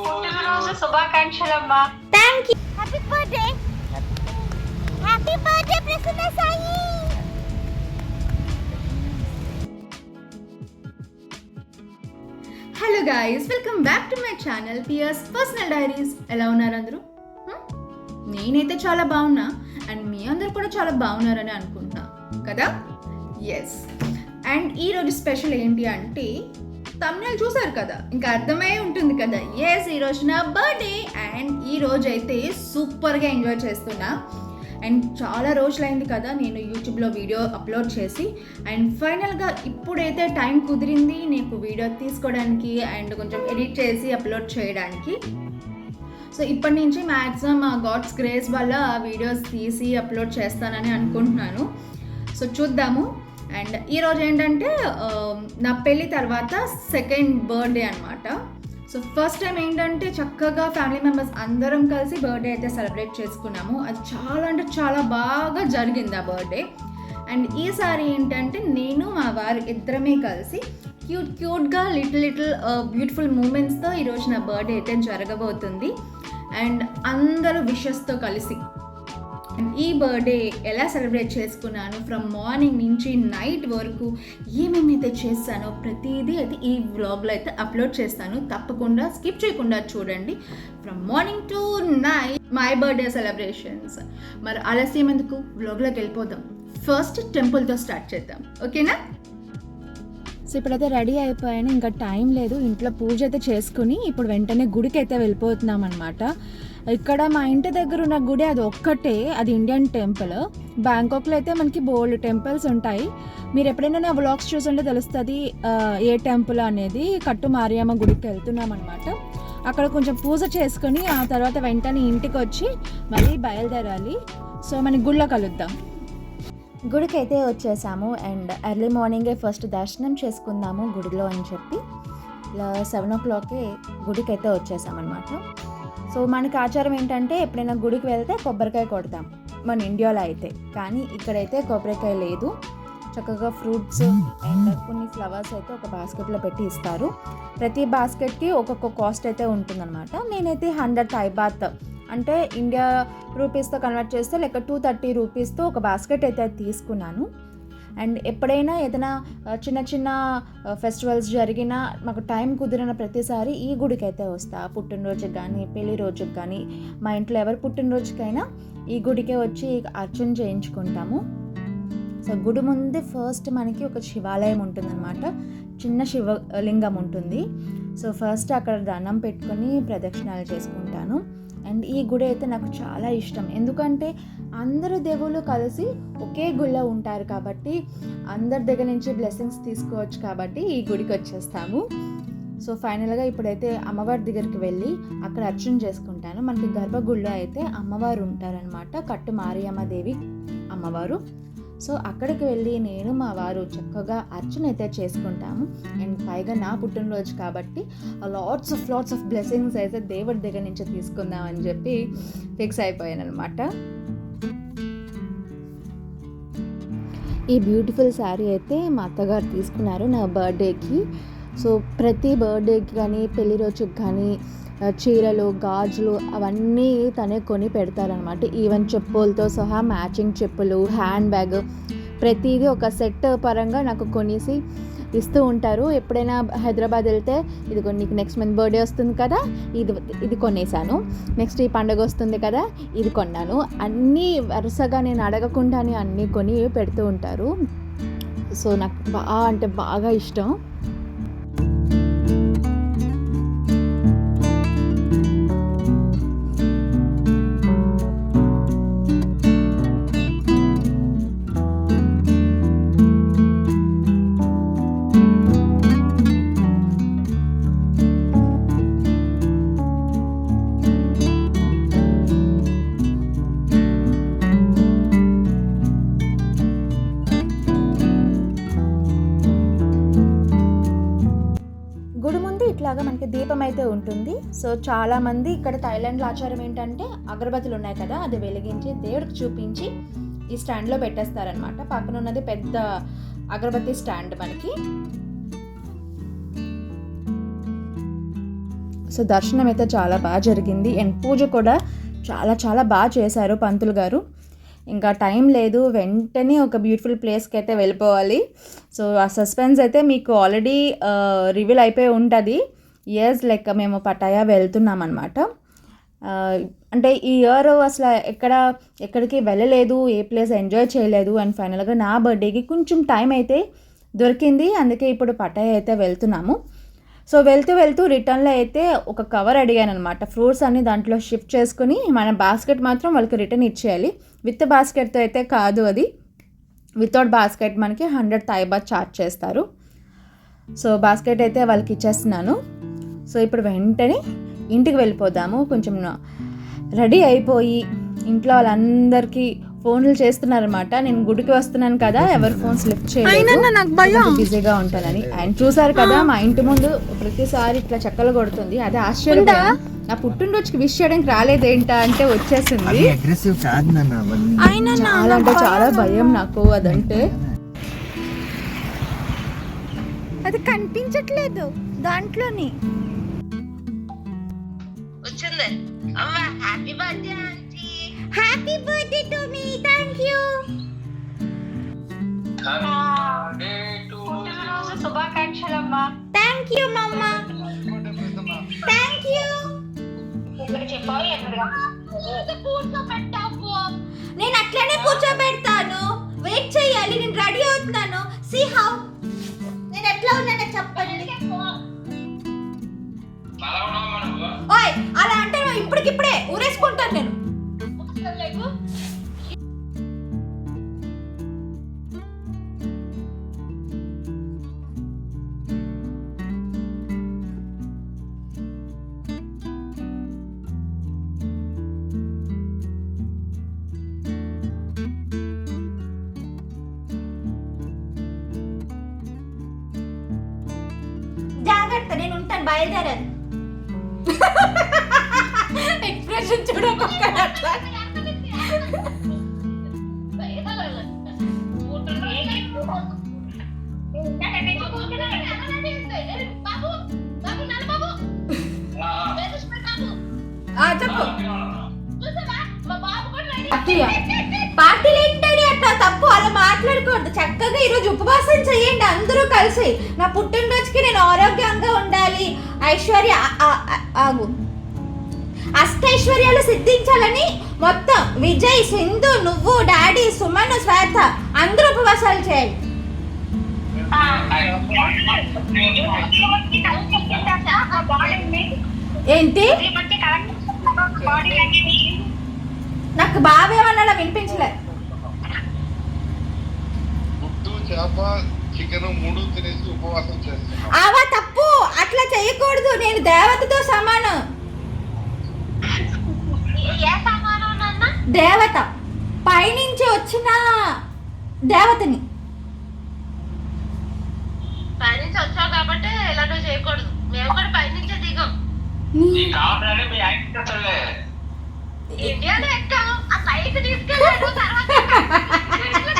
పుట్టినరోజు thank you happy birthday happy birthday Prasanna Sai hello guys welcome back to my channel Pierce personal diaries ఎలా ఉన్నారు అందరూ? నేనైతే చాలా బాగున్నా అండ్ మీ అందరు కూడా చాలా బాగున్నారని అనుకుంటున్నా కదా? ఎస్ అండ్ ఈరోజు స్పెషల్ ఏంటి అంటే తమిళ చూసారు కదా? ఇంకా అర్థమై ఉంటుంది కదా? ఎస్ ఈరోజు నా బర్త్డే అండ్ ఈ రోజు అయితే సూపర్గా ఎంజాయ్ చేస్తున్నా. అండ్ చాలా రోజులైంది కదా నేను యూట్యూబ్లో వీడియో అప్లోడ్ చేసి. అండ్ ఫైనల్గా ఇప్పుడైతే టైం కుదిరింది నీకు వీడియో తీసుకోవడానికి అండ్ కొంచెం ఎడిట్ చేసి అప్లోడ్ చేయడానికి. సో ఇప్పటి నుంచి మ్యాక్సిమం గాడ్స్ గ్రేస్ వల్ల వీడియోస్ తీసి అప్లోడ్ చేస్తానని అనుకుంటున్నాను. సో చూద్దాము. అండ్ ఈరోజు ఏంటంటే నా పెళ్ళి తర్వాత సెకండ్ బర్త్డే అనమాట సో ఫస్ట్ టైం ఏంటంటే చక్కగా ఫ్యామిలీ మెంబర్స్ అందరం కలిసి బర్త్డే అయితే సెలబ్రేట్ చేసుకున్నాము. అది చాలా అంటే చాలా బాగా జరిగింది ఆ బర్త్డే అండ్ ఈసారి ఏంటంటే నేను మా వారు ఇద్దరమే కలిసి క్యూట్ క్యూట్గా లిటిల్ లిటిల్ బ్యూటిఫుల్ మూమెంట్స్తో ఈరోజు నా బర్త్డే అయితే జరగబోతుంది. అండ్ అందరూ విషెస్తో కలిసి ఈ బర్త్డే ఎలా సెలబ్రేట్ చేసుకున్నాను? ఫ్రమ్ మార్నింగ్ నుంచి నైట్ వరకు ఏమేమైతే చేస్తానో ప్రతిదీ అయితే ఈ వ్లాగ్లో అయితే అప్లోడ్ చేస్తాను. తప్పకుండా స్కిప్ చేయకుండా చూడండి. From morning to night my birthday celebrations మరి ఆలస్యం ఎందుకు? వ్లాగ్లోకి వెళ్ళిపోదాం. ఫస్ట్ టెంపుల్తో స్టార్ట్ చేద్దాం. ఓకేనా సో ఇప్పుడైతే రెడీ అయిపోయాను. ఇంకా టైం లేదు. ఇంట్లో పూజ అయితే చేసుకుని ఇప్పుడు వెంటనే గుడికి అయితే వెళ్ళిపోతున్నాం అనమాట ఇక్కడ మా ఇంటి దగ్గర ఉన్న గుడి అది ఒక్కటే. అది ఇండియన్ టెంపుల్. బ్యాంకాక్లో అయితే మనకి బోల్డ్ టెంపుల్స్ ఉంటాయి. మీరు ఎప్పుడైనా నా వ్లాగ్స్ చూసుంటే తెలుస్తుంది ఏ టెంపుల్ అనేది కట్టు మారియమ్మ గుడికి వెళ్తున్నాం అనమాట అక్కడ కొంచెం పూజ చేసుకుని ఆ తర్వాత వెంటనే ఇంటికి వచ్చి మళ్ళీ బయలుదేరాలి. సో మన గుళ్ళో కలుద్దాం. గుడికైతే వచ్చేసాము అండ్ ఎర్లీ మార్నింగే ఫస్ట్ దర్శనం చేసుకుందాము గుడిలో అని చెప్పి. ఇలా సెవెన్ ఓ క్లాక్కి గుడికి అయితే వచ్చేసామన్నమాట. సో మనకి ఆచారం ఏంటంటే ఎప్పుడైనా గుడికి వెళ్తే కొబ్బరికాయ కొడతాం. మన ఇండియాలో అయితే. కానీ ఇక్కడైతే కొబ్బరికాయ లేదు. చక్కగా ఫ్రూట్స్ అండ్ కొన్ని ఫ్లవర్స్ అయితే ఒక బాస్కెట్లో పెట్టి ఇస్తారు. ప్రతి బాస్కెట్కి ఒక్కొక్క కాస్ట్ అయితే ఉంటుందన్నమాట. నేనైతే హండ్రెడ్ బాత్ అంటే ఇండియా రూపీస్తో కన్వర్ట్ చేస్తే లెక్క టూ థర్టీ రూపీస్తో ఒక బాస్కెట్ అయితే తీసుకున్నాను. అండ్ ఎప్పుడైనా ఏదైనా చిన్న చిన్న ఫెస్టివల్స్ జరిగినా మాకు టైం కుదిరిన ప్రతిసారి ఈ గుడికి అయితే వస్తా. పుట్టినరోజుకి కానీ పెళ్ళి రోజుకి కానీ మా ఇంట్లో ఎవరి పుట్టినరోజుకైనా ఈ గుడికే వచ్చి అర్చన చేయించుకుంటాము. సో గుడి ముందే ఫస్ట్ మనకి ఒక శివాలయం ఉంటుందన్నమాట. చిన్న శివలింగం ఉంటుంది. సో ఫస్ట్ అక్కడ దండం పెట్టుకొని ప్రదక్షిణాలు చేసుకుంటాను. అండ్ ఈ గుడి అయితే నాకు చాలా ఇష్టం. ఎందుకంటే అందరు దేవుళ్ళు కలిసి ఒకే గుళ్ళో ఉంటారు కాబట్టి అందరి దగ్గర నుంచి బ్లెస్సింగ్స్ తీసుకోవచ్చు కాబట్టి ఈ గుడికి వచ్చేస్తాము. సో ఫైనల్గా ఇప్పుడైతే అమ్మవారి దగ్గరికి వెళ్ళి అక్కడ అర్చన చేసుకుంటాను. మనకి గర్భగుడిలో అయితే అమ్మవారు ఉంటారనమాట కట్టు మారియమ్మ దేవి అమ్మవారు. సో అక్కడికి వెళ్ళి నేను మా వారు చక్కగా అర్చన అయితే చేసుకుంటాము. అండ్ పైగా నా పుట్టినరోజు కాబట్టి lots of lots of blessings అయితే దేవుడి దగ్గర నుంచి తీసుకుందాం అని చెప్పి ఫిక్స్ అయిపోయాను అనమాట ఈ బ్యూటిఫుల్ శారీ అయితే మా అత్తగారు తీసుకున్నారు నా బర్త్డేకి సో ప్రతి బర్త్డేకి కానీ పెళ్ళి రోజుకి కానీ చీరలు గాజులు అవన్నీ తనే కొని పెడతారనమాట ఈవెన్ చెప్పులతో సహా మ్యాచింగ్ చెప్పులు హ్యాండ్ బ్యాగ్ ప్రతిదీ ఒక సెట్ పరంగా నాకు కొనేసి ఇస్తూ ఉంటారు. ఎప్పుడైనా హైదరాబాద్ వెళ్తే ఇది నీకు నెక్స్ట్ మంత్ బర్త్డే వస్తుంది కదా ఇది ఇది కొనేసాను. నెక్స్ట్ ఈ పండుగ వస్తుంది కదా ఇది కొన్నాను. అన్నీ వరుసగా నేను అడగకుండానే అన్నీ కొని పెడుతూ ఉంటారు. సో నాకు బాగా అంటే బాగా ఇష్టం. లాగా మనకి దీపం అయితే ఉంటుంది. సో చాలా మంది ఇక్కడ థాయిలాండ్లో ఆచారం ఏంటంటే అగరబత్తులు ఉన్నాయి కదా అది వెలిగించి దేవుడికి చూపించి ఈ స్టాండ్లో పెట్టేస్తారనమాట పక్కన ఉన్నది పెద్ద అగరబత్తి స్టాండ్ మనకి. సో దర్శనం అయితే చాలా బాగా జరిగింది. అండ్ పూజ కూడా చాలా చాలా బాగా చేశారు పంతులు గారు. ఇంకా టైం లేదు. వెంటనే ఒక బ్యూటిఫుల్ ప్లేస్కి అయితే వెళ్ళిపోవాలి. సో ఆ సస్పెన్స్ అయితే మీకు ఆల్రెడీ రివీల్ అయిపోయి ఉంటుంది. ఇయర్స్ లెక్క మేము పటాయా వెళ్తున్నాం అనమాట అంటే ఈ ఇయర్ అసలు ఎక్కడ ఎక్కడికి వెళ్ళలేదు ఏ ప్లేస్ ఎంజాయ్ చేయలేదు అండ్ ఫైనల్గా నా బర్త్డేకి కొంచెం టైం అయితే దొరికింది. అందుకే ఇప్పుడు పటాయా అయితే వెళ్తున్నాము. సో వెళ్తూ వెళ్తూ రిటర్న్లో అయితే ఒక కవర్ అడిగాను అనమాట ఫ్రూట్స్ అన్ని దాంట్లో షిఫ్ట్ చేసుకుని మన బాస్కెట్ మాత్రం వాళ్ళకి రిటర్న్ ఇచ్చేయాలి. విత్ బాస్కెట్తో అయితే కాదు అది. వితౌట్ బాస్కెట్ మనకి హండ్రెడ్ థైబా ఛార్జ్ చేస్తారు. సో బాస్కెట్ అయితే వాళ్ళకి ఇచ్చేస్తున్నాను. సో ఇప్పుడు వెంటనే ఇంటికి వెళ్ళిపోదాము. కొంచెం రెడీ అయిపోయి ఇంట్లో వాళ్ళందరికీ ఫోన్లు చేస్తున్నారనమాట నేను గుడికి వస్తున్నాను కదా ఎవరు ఫోన్స్ లిఫ్ట్ చేయలేదు. భయం. బిజీగా ఉంటానని. అండ్ చూసారు కదా మా ఇంటి ముందు ప్రతిసారి ఇట్లా చక్కలు కొడుతుంది. అదే ఆశ్చర్యం నా పుట్టినరోజుకి విష్ చేయడానికి రాలేదేంటా అంటే వచ్చేసింది. చాలా అంటే చాలా భయం నాకు అదంటే. అది కనిపించట్లేదు దాంట్లోని. వచ్చింది అమ్మ happy birthday aunty happy birthday to me thank you పుట్టినరోజు శుభాకాంక్షలమ్మా. థ్యాంక్ యూ మమ్మ థ్యాంక్ యూ నేను అట్లనే కూర్చోబెడతాను. వెయిట్ చేయాలి. నేను రెడీ అవుతున్నాను. సీ హౌ నేను ఎట్లా ఉన్నానో చెప్పండి. ఓయ్ అలా అంటే నువ్వు ఇప్పటికిప్పుడే ఊరేసుకుంటాను నేను. జాగ్రత్త నేను ఉంటాను బయలుదేరాను. ఎక్స్ప్రెషన్ చూడకుండా ఈరోజు ఉపవాసం చేయండి అందరూ కలిసి. నా పుట్టినరోజుకి నేను ఆరోగ్యంగా ఉండాలి. ఐశ్వర్య ఆగు. అష్టైశ్వర్యాలు సిద్ధించాలని మొత్తం విజయ్ సింధు నువ్వు డాడీ సుమన్ శ్వేత అందరూ ఉపవాసాలు చేయాలి. ఏంటి? నాకు బావేమన్నా వినిపించలే. గుడ్డు చేప చికెన్ మూడు తినేసి ఉపవాసం చేస్తున్నాం. అవా తప్పు అట్లా చేయకూడదు నేను దేవతతో సమానం. దేవత పైనుంచి వచ్చిన దేవతని. పైనుంచి వచ్చావు కాబట్టి ఎలాంటి చేయకూడదు. మేము కూడా పైనుంచే దిగాం. ఇండియాలో ఎక్కాము ఆ పైకి తీసుకెళ్ళాడు తర్వాత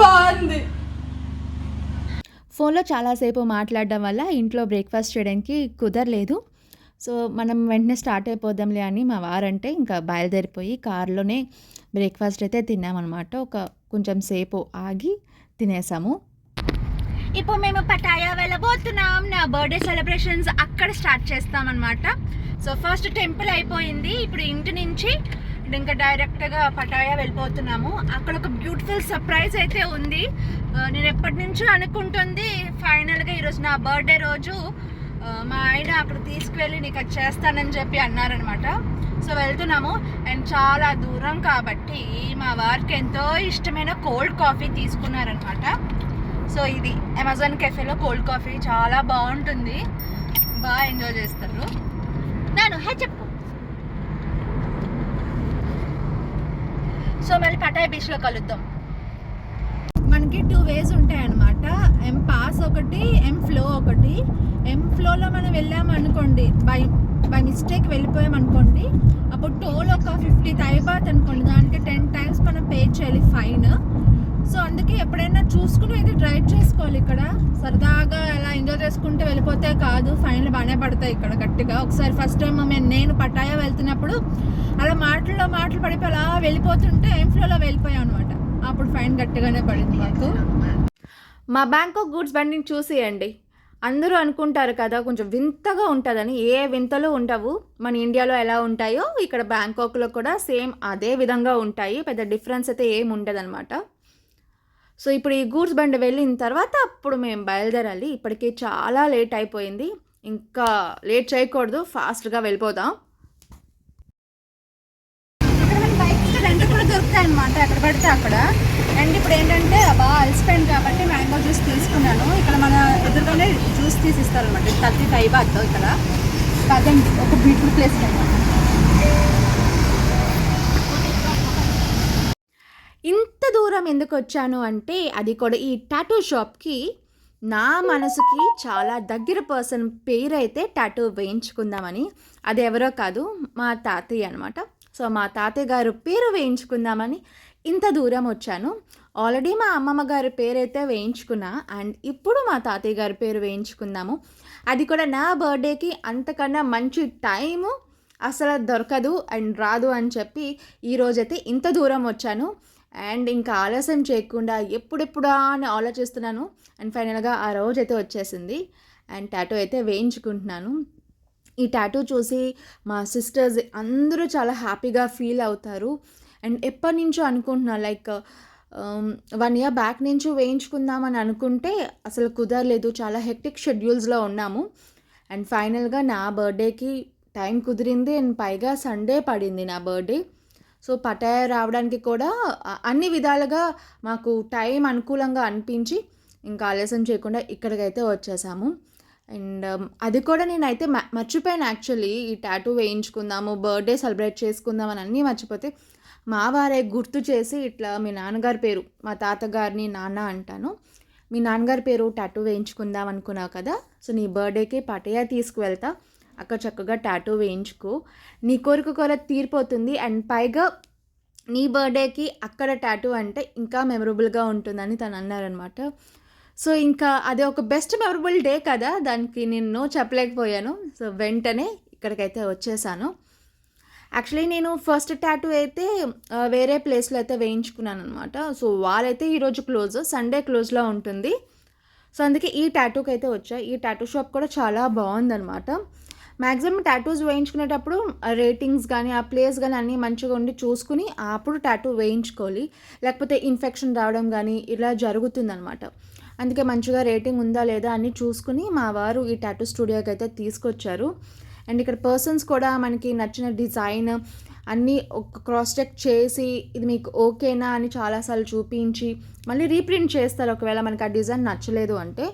బాగుంది. ఫోన్లో చాలాసేపు మాట్లాడడం వల్ల ఇంట్లో బ్రేక్ఫాస్ట్ చేయడానికి కుదరలేదు. సో మనం వెంటనే స్టార్ట్ అయిపోదాంలే అని మా వారంటే ఇంకా బయలుదేరిపోయి కార్లోనే బ్రేక్ఫాస్ట్ అయితే తిన్నామన్నమాట. ఒక కొంచెం సేపు ఆగి తినేసాము. ఇప్పుడు మేము పటాయా వెళ్ళబోతున్నాం. నా బర్త్డే సెలబ్రేషన్స్ అక్కడ స్టార్ట్ చేస్తాం అనమాట సో ఫస్ట్ టెంపుల్ అయిపోయింది. ఇప్పుడు ఇంటి నుంచి ఇంకా డైరెక్ట్గా పటాయా వెళ్ళిపోతున్నాము. అక్కడ ఒక బ్యూటిఫుల్ సర్ప్రైజ్ అయితే ఉంది. నేను ఎప్పటి నుంచో అనుకుంటుంది ఫైనల్గా ఈరోజు నా బర్త్డే రోజు మా ఆయన అక్కడ తీసుకువెళ్ళి నీకు అది చేస్తానని చెప్పి అన్నారనమాట సో వెళ్తున్నాము. అండ్ చాలా దూరం కాబట్టి మా వారికి ఎంతో ఇష్టమైన కోల్డ్ కాఫీ తీసుకున్నారనమాట సో ఇది అమెజాన్ కెఫేలో కోల్డ్ కాఫీ చాలా బాగుంటుంది. బాగా ఎంజాయ్ చేస్తారు. నేను హే చెప్పు సో మళ్ళీ పటాయ్ బీచ్లో కలుద్దాం మనకి టూ వేస్ ఉంటాయి అనమాట ఎం పాస్ ఒకటి ఎం ఫ్లో ఒకటి ఎం ఫ్లోలో మనం వెళ్ళామనుకోండి బై బై మిస్టేక్ వెళ్ళిపోయామనుకోండి అప్పుడు టోల్ ఒక ఫిఫ్టీ థైబాత్ అనుకోండి దానికి టెన్ టైమ్స్ మనం పే చేయాలి ఫైన్ సో అందుకే ఎప్పుడైనా చూసుకుని అయితే డ్రైవ్ చేసుకోవాలి ఇక్కడ. సరదాగా అలా ఎంజాయ్ చేసుకుంటూ వెళ్ళిపోతే కాదు ఫైన్లు బాగానే పడతాయి ఇక్కడ గట్టిగా. ఒకసారి ఫస్ట్ టైం మేము నేను పటాయా వెళ్తున్నప్పుడు అలా మాటల్లో మాటలు పడిపోయి అలా వెళ్ళిపోతుంటే ఏం ఫ్లోలో వెళ్ళిపోయాం అనమాట అప్పుడు ఫైన్ గట్టిగానే పడింది మాకు. మా బ్యాంకాక్ గూడ్స్ బండిని చూసేయండి. అందరూ అనుకుంటారు కదా కొంచెం వింతగా ఉంటుందని. ఏ వింతలు ఉండవు. మన ఇండియాలో ఎలా ఉంటాయో ఇక్కడ బ్యాంకాక్లో కూడా సేమ్ అదే విధంగా ఉంటాయి. పెద్ద డిఫరెన్స్ అయితే ఏం ఉండదన్నమాట. సో ఇప్పుడు ఈ గూడ్స్ బండి వెళ్ళిన తర్వాత అప్పుడు మేము బయలుదేరాలి. ఇప్పటికే చాలా లేట్ అయిపోయింది. ఇంకా లేట్ చేయకూడదు. ఫాస్ట్గా వెళ్ళిపోదాం. బైక్స్ రెంట్ కూడా దొరుకుతాయి అనమాట ఎక్కడ పడితే అక్కడ. అండ్ ఇప్పుడు ఏంటంటే బాగా అలసిపోయింది కాబట్టి మ్యాంగో జ్యూస్ తీసుకున్నాను. ఇక్కడ మన ఎదురుగానే జ్యూస్ తీసి ఇస్తారనమాట థర్టీ ఫైవ్ బాత్ ఇక్కడ. అదే ఒక బ్యూటిఫుల్ ప్లేస్ అనమాట ఇంత దూరం ఎందుకు వచ్చాను అంటే అది కూడా ఈ టాటూ షాప్కి నా మనసుకి చాలా దగ్గర పర్సన్ పేరైతే టాటూ వేయించుకుందామని. అది ఎవరో కాదు మా తాతయ్య అనమాట సో మా తాతయ్య గారు పేరు వేయించుకుందామని ఇంత దూరం వచ్చాను. ఆల్రెడీ మా అమ్మమ్మ గారి పేరైతే వేయించుకున్నా అండ్ ఇప్పుడు మా తాతయ్య గారి పేరు వేయించుకుందాము. అది కూడా నా బర్త్డేకి అంతకన్నా మంచి టైము అసలు దొరకదు అండ్ రాదు అని చెప్పి ఈరోజైతే ఇంత దూరం వచ్చాను. అండ్ ఇంకా ఆలస్యం చేయకుండా ఎప్పుడెప్పుడా అని ఆలోచిస్తున్నాను. అండ్ ఫైనల్గా ఆ రోజు అయితే వచ్చేసింది. అండ్ టాటో అయితే వేయించుకుంటున్నాను. ఈ టాటూ చూసి మా సిస్టర్స్ అందరూ చాలా హ్యాపీగా ఫీల్ అవుతారు. అండ్ ఎప్పటి నుంచో అనుకుంటున్నా లైక్ వన్ ఇయర్ బ్యాక్ నుంచి వేయించుకుందామని అనుకుంటే అసలు కుదరలేదు. చాలా హెక్టిక్ షెడ్యూల్స్లో ఉన్నాము. అండ్ ఫైనల్గా నా బర్త్డేకి టైం కుదిరింది. అండ్ పైగా సండే పడింది నా బర్త్డే. సో పటాయ రావడానికి కూడా అన్ని విధాలుగా మాకు టైం అనుకూలంగా అనిపించి ఇంకా ఆలస్యం చేయకుండా ఇక్కడికైతే వచ్చేసాము. అండ్ అది కూడా నేనైతే మర్చిపోయాను యాక్చువల్లీ. ఈ టాటూ వేయించుకుందాము బర్త్డే సెలబ్రేట్ చేసుకుందాం అని అన్నీ మర్చిపోతే మా వారే గుర్తు చేసి ఇట్లా మీ నాన్నగారి పేరు మా తాతగారిని నాన్న అంటాను. మీ నాన్నగారి పేరు టాటూ వేయించుకుందాం అనుకున్నావు కదా సో నీ బర్త్డేకి పటయా తీసుకువెళ్తా. అక్కడ చక్కగా టాటూ వేయించుకో. నీ కోరిక కూడా తీరిపోతుంది అండ్ పైగా నీ బర్త్డేకి అక్కడ టాటూ అంటే ఇంకా మెమరబుల్గా ఉంటుందని తను అన్నారనమాట సో ఇంకా అది ఒక బెస్ట్ మెమరబుల్ డే కదా దానికి నేను నో చెప్పలేకపోయాను. సో వెంటనే ఇక్కడికైతే వచ్చేసాను. యాక్చువల్లీ నేను ఫస్ట్ టాటూ అయితే వేరే ప్లేస్లో అయితే వేయించుకున్నాను అనమాట సో వాళ్ళైతే ఈరోజు క్లోజ్ సండే క్లోజ్లో ఉంటుంది. సో అందుకే ఈ టాటూకి అయితే వచ్చా. ఈ టాటూ షాప్ కూడా చాలా బాగుందనమాట మ్యాక్సిమం టాటూస్ వేయించుకునేటప్పుడు రేటింగ్స్ కానీ ఆ ప్లేస్ కానీ అన్నీ మంచిగా ఉండి చూసుకుని అప్పుడు టాటూ వేయించుకోవాలి. లేకపోతే ఇన్ఫెక్షన్ రావడం కానీ ఇలా జరుగుతుందనమాట అందుకే మంచిగా రేటింగ్ ఉందా లేదా అని చూసుకుని మా వారు ఈ టాటూ స్టూడియోకి అయితే తీసుకొచ్చారు. అండ్ ఇక్కడ పర్సన్స్ కూడా మనకి నచ్చిన డిజైన్ అన్నీ ఒక క్రాస్ చెక్ చేసి ఇది మీకు ఓకేనా అని చాలాసార్లు చూపించి మళ్ళీ రీప్రింట్ చేస్తారు. ఒకవేళ మనకి ఆ డిజైన్ నచ్చలేదు అంటే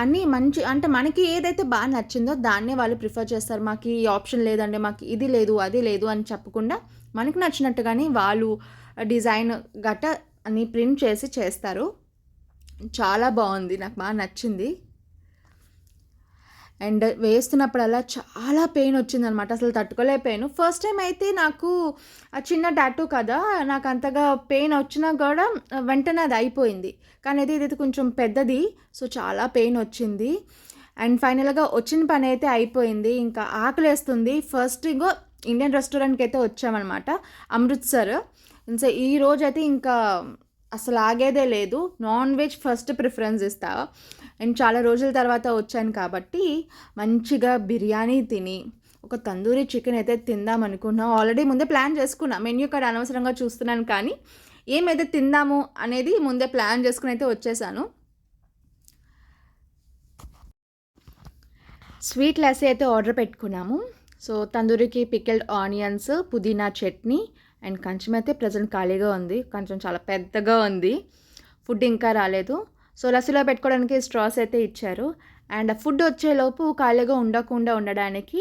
అన్నీ మంచి అంటే మనకి ఏదైతే బాగా నచ్చిందో దాన్నే వాళ్ళు ప్రిఫర్ చేస్తారు. మాకు ఈ ఆప్షన్ లేదండి మాకు ఇది లేదు అది లేదు అని చెప్పకుండా మనకు నచ్చినట్టుగానే వాళ్ళు డిజైన్ గట్ట అని ప్రింట్ చేసి చేస్తారు. చాలా బాగుంది నాకు బాగా నచ్చింది. అండ్ వేస్తున్నప్పుడల్లా చాలా పెయిన్ వచ్చిందనమాట అసలు తట్టుకోలేకపోయాను. ఫస్ట్ టైం అయితే నాకు ఆ చిన్న టాటూ కదా నాకు అంతగా పెయిన్ వచ్చినా కూడా వెంటనే అది అయిపోయింది. కానీ ఇది ఇది కొంచెం పెద్దది సో చాలా పెయిన్ వచ్చింది. అండ్ ఫైనల్గా వచ్చిన పని అయితే అయిపోయింది. ఇంకా ఆకలేస్తుంది. ఫస్ట్ ఇంకో ఇండియన్ రెస్టారెంట్కి అయితే వచ్చామన్నమాట అమృత్సర్ సో ఈ రోజు అయితే ఇంకా అసలు ఆగేదే లేదు. నాన్ వెజ్ ఫస్ట్ ప్రిఫరెన్స్ ఇస్తా. అండ్ చాలా రోజుల తర్వాత వచ్చాను కాబట్టి మంచిగా బిర్యానీ తిని ఒక తందూరి చికెన్ అయితే తిందాం అనుకున్నా. ఆల్రెడీ ముందే ప్లాన్ చేసుకున్నా. మెన్యూ కార్డ్ అనవసరంగా చూస్తున్నాను కానీ ఏమైతే తిందాము అనేది ముందే ప్లాన్ చేసుకుని అయితే వచ్చేసాను. స్వీట్ లస్సీ అయితే ఆర్డర్ పెట్టుకున్నాము. సో తందూరికి పికిల్డ్ ఆనియన్స్ పుదీనా చట్నీ అండ్ కొంచెం అయితే ప్రజెంట్ ఖాళీగా ఉంది. కొంచెం చాలా పెద్దగా ఉంది. ఫుడ్ ఇంకా రాలేదు. సో లస్సీలో పెట్టుకోవడానికి స్ట్రాస్ అయితే ఇచ్చారు. అండ్ ఫుడ్ వచ్చేలోపు ఖాళీగా ఉండకుండా ఉండడానికి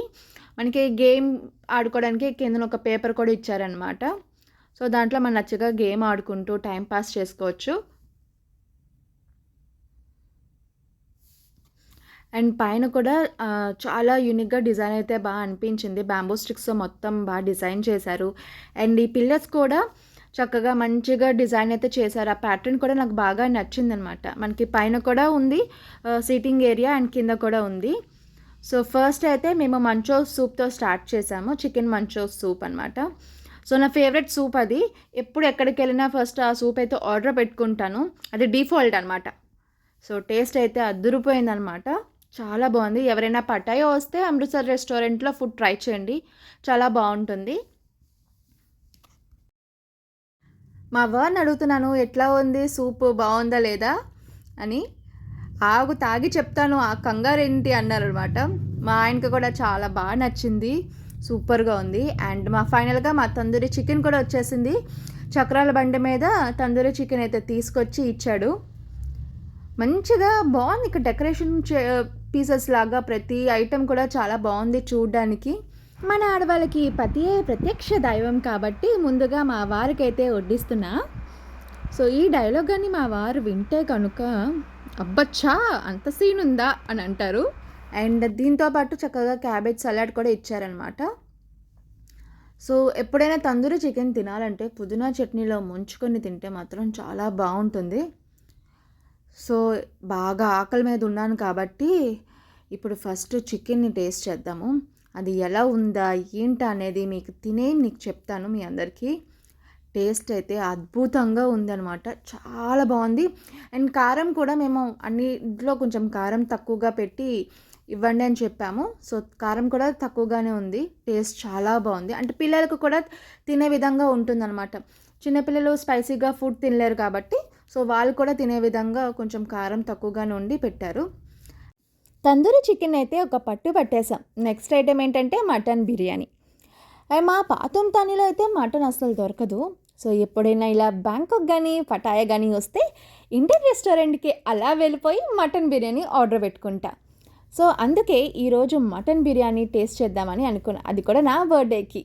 మనకి గేమ్ ఆడుకోవడానికి కింద ఒక పేపర్ కూడా ఇచ్చారనమాట సో దాంట్లో మనం నచ్చగా గేమ్ ఆడుకుంటూ టైం పాస్ చేసుకోవచ్చు. అండ్ పైన కూడా చాలా యూనిక్గా డిజైన్ అయితే బాగా అనిపించింది. బ్యాంబూ స్టిక్స్ మొత్తం బాగా డిజైన్ చేశారు. అండ్ ఈ పిల్లర్స్ కూడా చక్కగా మంచిగా డిజైన్ అయితే చేశారు. ఆ ప్యాటర్న్ కూడా నాకు బాగా నచ్చిందనమాట మనకి పైన కూడా ఉంది సీటింగ్ ఏరియా అండ్ కింద కూడా ఉంది. సో ఫస్ట్ అయితే మేము మంచో సూప్తో స్టార్ట్ చేసాము. చికెన్ మంచో సూప్ అనమాట సో నా ఫేవరెట్ సూప్ అది. ఎప్పుడు ఎక్కడికి వెళ్ళినా ఫస్ట్ ఆ సూప్ అయితే ఆర్డర్ పెట్టుకుంటాను. అది డిఫాల్ట్ అనమాట సో టేస్ట్ అయితే అద్దురిపోయిందనమాట చాలా బాగుంది. ఎవరైనా పటాయో వస్తే అమృత్సర్ రెస్టారెంట్లో ఫుడ్ ట్రై చేయండి. చాలా బాగుంటుంది. మా వారిని అడుగుతున్నాను ఎట్లా ఉంది? సూప్ బాగుందా లేదా? అని. ఆగు తాగి చెప్తాను. ఆ కంగారు ఏంటి అన్నారనమాట మా ఆయనకి కూడా చాలా బాగా నచ్చింది. సూపర్గా ఉంది. అండ్ మా ఫైనల్గా మా తందూరి చికెన్ కూడా వచ్చేసింది. చక్రాల బండి మీద తందూరి చికెన్ అయితే తీసుకొచ్చి ఇచ్చాడు. మంచిగా బాగుంది. ఇక్కడ డెకరేషన్ పీసెస్ లాగా ప్రతి ఐటెం కూడా చాలా బాగుంది చూడడానికి. మన ఆడవాళ్ళకి పతియే ప్రత్యక్ష దైవం కాబట్టి ముందుగా మా వారికైతే వడ్డిస్తున్నా. సో ఈ డైలాగ్ కానీ మా వారు వింటే కనుక అబ్బచ్చా అంత సీన్ ఉందా అని అంటారు. అండ్ దీంతో పాటు చక్కగా క్యాబేజ్ సలాడ్ కూడా ఇచ్చారనమాట సో ఎప్పుడైనా తందూరి చికెన్ తినాలంటే పుదీనా చట్నీలో ముంచుకొని తింటే మాత్రం చాలా బాగుంటుంది. సో బాగా ఆకలి మీద ఉన్నాను కాబట్టి ఇప్పుడు ఫస్ట్ చికెన్ని టేస్ట్ చేద్దాము. అది ఎలా ఉందా? ఏంటా అనేది మీకు తినే నీకు చెప్తాను మీ అందరికీ. టేస్ట్ అయితే అద్భుతంగా ఉందన్నమాట. చాలా బాగుంది. అండ్ కారం కూడా మేము అన్నింటిలో కొంచెం కారం తక్కువగా పెట్టి ఇవ్వండి అని చెప్పాము. సో కారం కూడా తక్కువగానే ఉంది. టేస్ట్ చాలా బాగుంది. అంటే పిల్లలకు కూడా తినే విధంగా ఉంటుందన్నమాట. చిన్నపిల్లలు స్పైసీగా ఫుడ్ తినలేరు కాబట్టి సో వాళ్ళు కూడా తినే విధంగా కొంచెం కారం తక్కువగానే ఉండి పెట్టారు. తందూరి చికెన్ అయితే ఒక పట్టు పట్టేసాం నెక్స్ట్ ఐటెం ఏంటంటే మటన్ బిర్యానీ. మా పాతం తానిలో అయితే మటన్ అసలు దొరకదు. సో ఎప్పుడైనా ఇలా బ్యాంకాక్ కానీ పటాయా కానీ వస్తే ఇండియన్ రెస్టారెంట్కి అలా వెళ్ళిపోయి మటన్ బిర్యానీ ఆర్డర్ పెట్టుకుంటా. సో అందుకే ఈరోజు మటన్ బిర్యానీ టేస్ట్ చేద్దామని అనుకున్నా. అది కూడా నా బర్త్డేకి.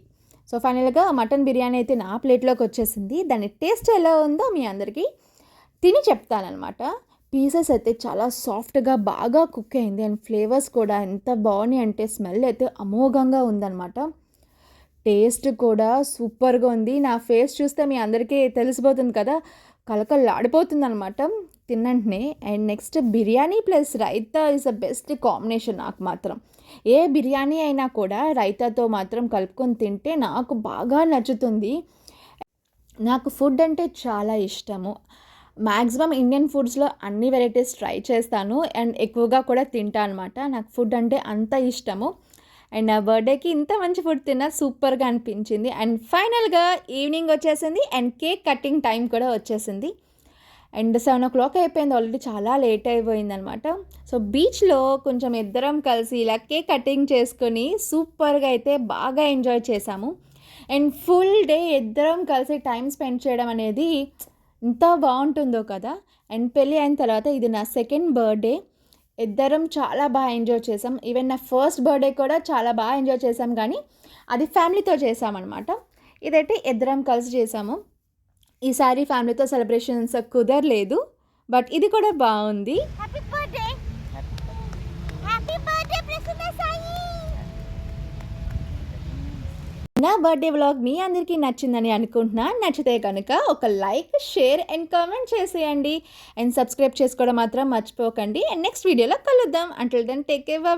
సో ఫైనల్గా మటన్ బిర్యానీ అయితే నా ప్లేట్లోకి వచ్చేసింది. దాని టేస్ట్ ఎలా ఉందో మీ అందరికీ తిని చెప్తానమాట పీసెస్ అయితే చాలా సాఫ్ట్గా బాగా కుక్ అయింది. అండ్ ఫ్లేవర్స్ కూడా ఎంత బాగున్నాయి అంటే స్మెల్ అయితే అమోఘంగా ఉందన్నమాట. టేస్ట్ కూడా సూపర్గా ఉంది. నా ఫేస్ చూస్తే మీ అందరికీ తెలిసిపోతుంది కదా కలకల్లాడిపోతుంది అనమాట తిన్నంటనే. And next biryani plus raita is the best combination నాకు మాత్రం. ఏ బిర్యానీ అయినా కూడా రైతాతో మాత్రం కలుపుకొని తింటే నాకు బాగా నచ్చుతుంది. నాకు ఫుడ్ అంటే చాలా ఇష్టము. మ్యాక్సిమం ఇండియన్ ఫుడ్స్లో అన్ని వెరైటీస్ ట్రై చేస్తాను అండ్ ఎక్కువగా కూడా తింటా అనమాట నాకు ఫుడ్ అంటే అంత ఇష్టము. అండ్ నా బర్త్డేకి ఇంత మంచి ఫుడ్ తిన్నా సూపర్గా అనిపించింది. అండ్ ఫైనల్గా ఈవినింగ్ వచ్చేసింది అండ్ కేక్ కటింగ్ టైం కూడా వచ్చేసింది. అండ్ సెవెన్ ఓ క్లాక్ అయిపోయింది. ఆల్రెడీ చాలా లేట్ అయిపోయింది అనమాట సో బీచ్లో కొంచెం ఇద్దరం కలిసి ఇలా కేక్ కటింగ్ చేసుకొని సూపర్గా అయితే బాగా ఎంజాయ్ చేసాము. అండ్ ఫుల్ డే ఇద్దరం కలిసి టైం స్పెండ్ చేయడం అనేది ఎంత బాగుంటుందో కదా. అండ్ పెళ్ళి అయిన తర్వాత ఇది నా సెకండ్ బర్త్డే. ఇద్దరం చాలా బాగా ఎంజాయ్ చేసాం. ఈవెన్ నా ఫస్ట్ బర్త్డే కూడా చాలా బాగా ఎంజాయ్ చేసాం కానీ అది ఫ్యామిలీతో చేసామన్నమాట. ఇదైతే ఇద్దరం కలిసి చేసాము. ఈసారి ఫ్యామిలీతో సెలబ్రేషన్స్ కుదరలేదు. బట్ ఇది కూడా బాగుంది happy birthday happy birthday Prasanna Sai నా బర్త్డే వ్లాగ్ మీ అందరికీ నచ్చిందని అనుకుంటున్నా. నచ్చితే కనుక ఒక లైక్ షేర్ అండ్ కామెంట్ చేసేయండి. అండ్ సబ్స్క్రైబ్ చేసుకోవడం మాత్రం మర్చిపోకండి. అండ్ నెక్స్ట్ వీడియోలో కలుద్దాం. Until then take care bye